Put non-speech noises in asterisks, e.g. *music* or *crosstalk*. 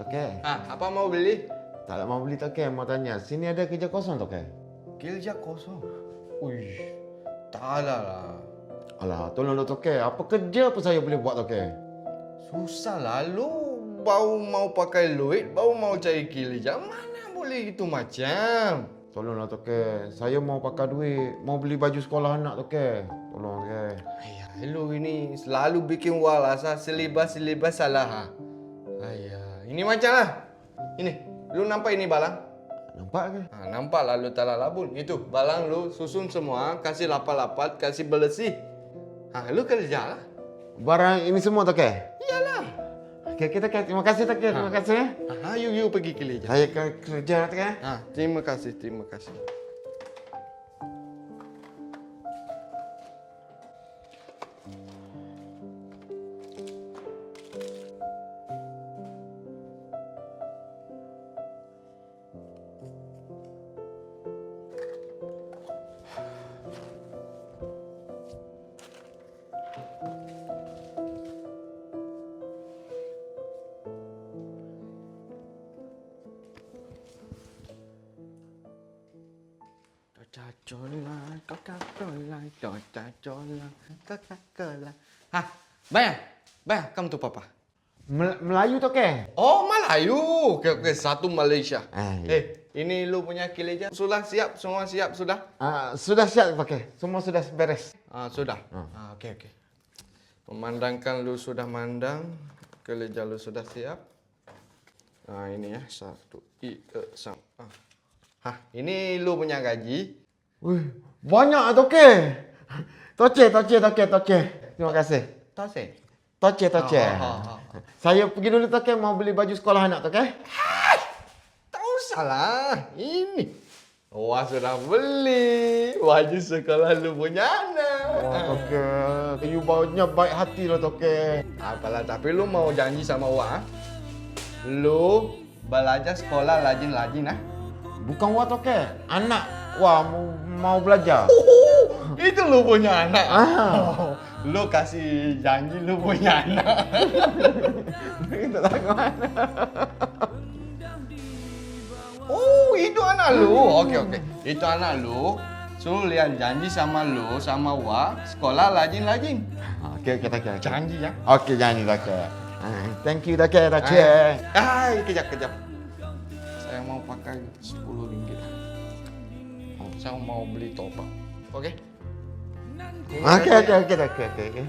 Okey. Ah, apa mau beli? Tak nak mau beli Tokek, mau tanya. Sini ada kerja kosong Tokek? Kerja kosong. Uish, tak ada lah. Alah, tolonglah Tokek. Apa kerja apa saya boleh buat Tokek? Susah lah. Lu baru mau pakai duit, baru mau cari kerja. Mana boleh gitu macam? Tolonglah Tokek. Saya mau pakai duit. Mau beli baju sekolah anak Tokek. Tolong Tokek. Ayah, lu ini selalu bikin walasa selibas-selibas salah. Ha? Ayah, ini macam lah. Ini, lu nampak ini balang? Nampak ke? Ha, nampak lah lu talah labun. Itu, balang lu susun semua, kasih lapat-lapat, kasih bersih. Ha, lu kerja lah. Barang ini semua Tokek? Iyalah. Okey, kita Tokek. Terima kasih Tokek. Terima kasih. eh. Ha, yuk, yuk pergi kerja. Saya kerja Tokek. Ha, terima kasih, terima kasih. Coca-Cola, Coca-Cola, Coca-Cola, Coca-Cola. Ha, bayar. Bayar, kamu tu papa. Mel- Melayu Tokek? Oh, Melayu. Okey, okey, satu Malaysia. Ah, ya. Eh, ini lu punya kileja. Sudah siap? Semua siap sudah? Ah, sudah siap pakai. Semua sudah beres. Ah, sudah. Ah, okey, okey. Memandangkan lu sudah mandang, kileja lu sudah siap. Ah, ini ya, satu, tiga, sam. Ah. Hah, ini lu punya gaji. Wih, banyak Tokek. Tokek, Tokek, Tokek, Tokek. Terima kasih. Tahu sih? Tokek, Tokek. Ah, ah, ah, Saya pergi dulu Tokek mau beli baju sekolah anak Tokek. Tak usah lah. Ini. Wah, sudah beli. Baju sekolah lu punya anak. Wah, Tokek. You baunya baik hati lah Tokek. Apalah, tapi lu mau janji sama Wak. ah? Lu belajar sekolah lajin-lajin ah. Bukan wah Tokek. Anak. Wah, mau, mau belajar. Itu lu punya anak. Ah. Oh, *laughs* lu kasih janji lu punya anak. *laughs* Tak tahu mana. *laughs* Oh, itu anak lu. Okey, okey. Itu anak lu. Suruh lihat janji sama lu sama Wak sekolah lajin-lajin. Okey, okey, Tokek. Janji ya. Okey, janji Tokek. Ah, Thank you Tokek, Tokek. Hai, kejap, kejap. Saya mau pakai 10 ringgit. Saya mau beli topak. Okey? Okey, okey, okey, Tokek. okey.